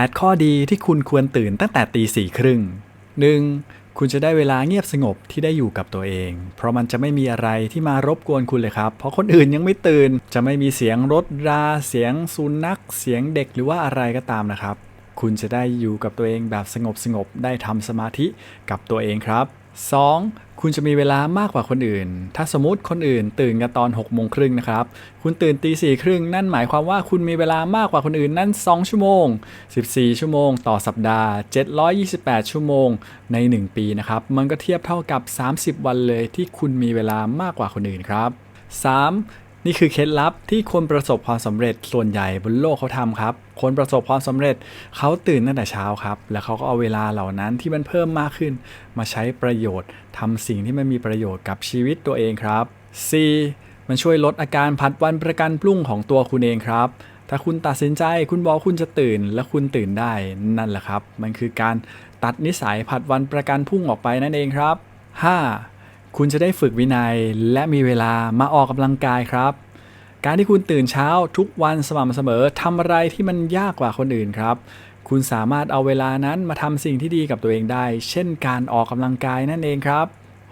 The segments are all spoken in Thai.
8 ข้อดีที่คุณควรตื่นตั้งแต่ตีสี่ครึ่งหนึ่งคุณจะได้เวลาเงียบสงบที่ได้อยู่กับตัวเอง เพราะมันจะไม่มีอะไรที่มารบกวนคุณเลยครับ เพราะคนอื่นยังไม่ตื่น จะไม่มีเสียงรถราเสียงสุนัข เสียงเด็กหรือว่าอะไรก็ตามนะครับ คุณจะได้อยู่กับตัวเองแบบสงบสงบๆได้ทำสมาธิกับตัวเองครับ 2. คุณจะมีเวลามากกว่าคนอื่น ถ้าสมมติคนอื่นตื่นกันตอน6กโมงครึ่งนะครับ คุณตื่นตีสี่ครึ่งนั่นหมายความว่าคุณมีเวลามากกว่าคนอื่นนั่น 2 ชั่วโมง 14 ชั่วโมง ต่อสัปดาห์ 728 ชั่วโมงใน 1 ปีนะครับ มันก็เทียบเท่ากับ 30 วันเลยที่คุณมีเวลามากกว่าคนอื่นครับ 3. นี่คือเคล็ดลับที่คนประสบความสำเร็จส่วนใหญ่บนโลกเขาทำครับ คนประสบความสำเร็จเขาตื่นตั้งแต่เช้าครับ แล้วเขาก็เอาเวลาเหล่านั้นที่มันเพิ่มมากขึ้น มาใช้ประโยชน์ทำสิ่งที่มันมีประโยชน์กับชีวิตตัวเองครับ 4. มันช่วยลดอาการผัดวันประกันพรุ่งของตัวคุณเองครับ ถ้าคุณตัดสินใจคุณบอกคุณจะตื่นและคุณตื่นได้นั่นแหละครับ มันคือการตัดนิสัยผัดวันประกันพรุ่งออกไปนั่นเองครับ 5. คุณจะได้ฝึกวินัยและมีเวลามาออกกำลังกายครับ การที่คุณตื่นเช้าทุกวันสม่ำเสมอทำอะไรที่มันยากกว่าคนอื่นครับ คุณสามารถเอาเวลานั้นมาทำสิ่งที่ดีกับตัวเองได้ เช่นการออกกำลังกายนั่นเองครับ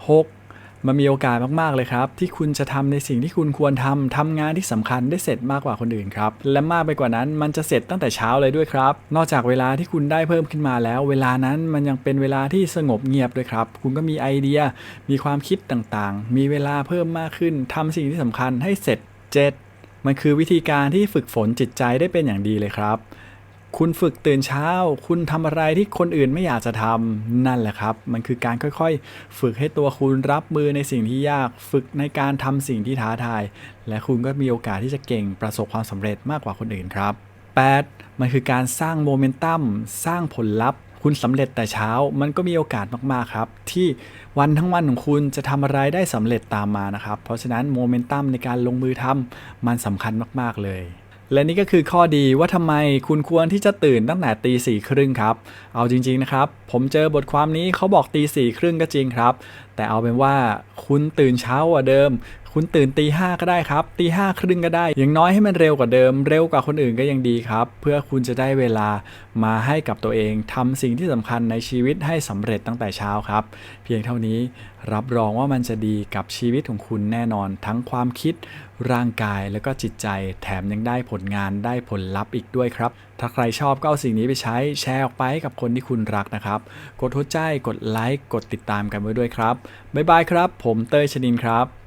6. มันมีโอกาสมากๆเลยครับ ที่คุณจะทำในสิ่งที่คุณควรทำทำงานที่สำคัญได้เสร็จมากกว่าคนอื่นครับ และมากไปกว่านั้นมันจะเสร็จตั้งแต่เช้าเลยด้วยครับ นอกจากเวลาที่คุณได้เพิ่มขึ้นมาแล้ว เวลานั้นมันยังเป็นเวลาที่สงบเงียบด้วยครับ คุณก็มีไอเดีย มีความคิดต่างๆ มีเวลาเพิ่มมากขึ้นทำสิ่งที่สำคัญให้เสร็จ 7. มันคือวิธีการที่ฝึกฝนจิตใจได้เป็นอย่างดีเลยครับ คุณฝึกตื่นเช้า คุณทำอะไรที่คนอื่นไม่อยากจะทำนั่นแหละครับ มันคือการค่อยๆ ฝึกให้ตัวคุณรับมือในสิ่งที่ยาก ฝึกในการทำสิ่งที่ท้าทาย และคุณก็มีโอกาสที่จะเก่งประสบความสำเร็จมากกว่าคนอื่นครับ 8. มันคือการสร้างโมเมนตัมสร้างผลลัพธ์คุณสำเร็จแต่เช้ามันก็มีโอกาสมาก ๆ ครับ ที่วันทั้งวันของคุณจะทำอะไรได้สำเร็จตามมานะครับ เพราะฉะนั้นโมเมนตัมในการลงมือทำมันสำคัญมาก ๆ เลย และนี่ก็คือข้อดีว่าทำไมคุณควรที่จะตื่นตั้งแต่ตีสี่ครึ่งครับ เอาจริงๆนะครับ ผมเจอบทความนี้เขาบอกตีสี่ครึ่งก็จริงครับ แต่เอาเป็นว่าคุณตื่นเช้ากว่าเดิม คุณตื่นตีห้าก็ได้ครับตีห้าครึ่งก็ได้ อย่างน้อยให้มันเร็วกว่าเดิม เร็วกว่าคนอื่นก็ยังดีครับ เพื่อคุณจะได้เวลามาให้กับตัวเองทำสิ่งที่สำคัญในชีวิตให้สำเร็จตั้งแต่เช้าครับ เพียงเท่านี้รับรองว่ามันจะดีกับชีวิตของคุณแน่นอน ทั้งความคิดร่างกายแล้วก็จิตใจแถมยังได้ผลงานได้ผลลัพธ์อีกด้วยครับ ถ้าใครชอบก็เอาสิ่งนี้ไปใช้แชร์ออกไปกับคนที่คุณรักนะครับ กดหัวใจกดไลค์กดติดตามกันไว้ด้วยครับบ๊ายบายครับ ผมเต้ยชนินครับ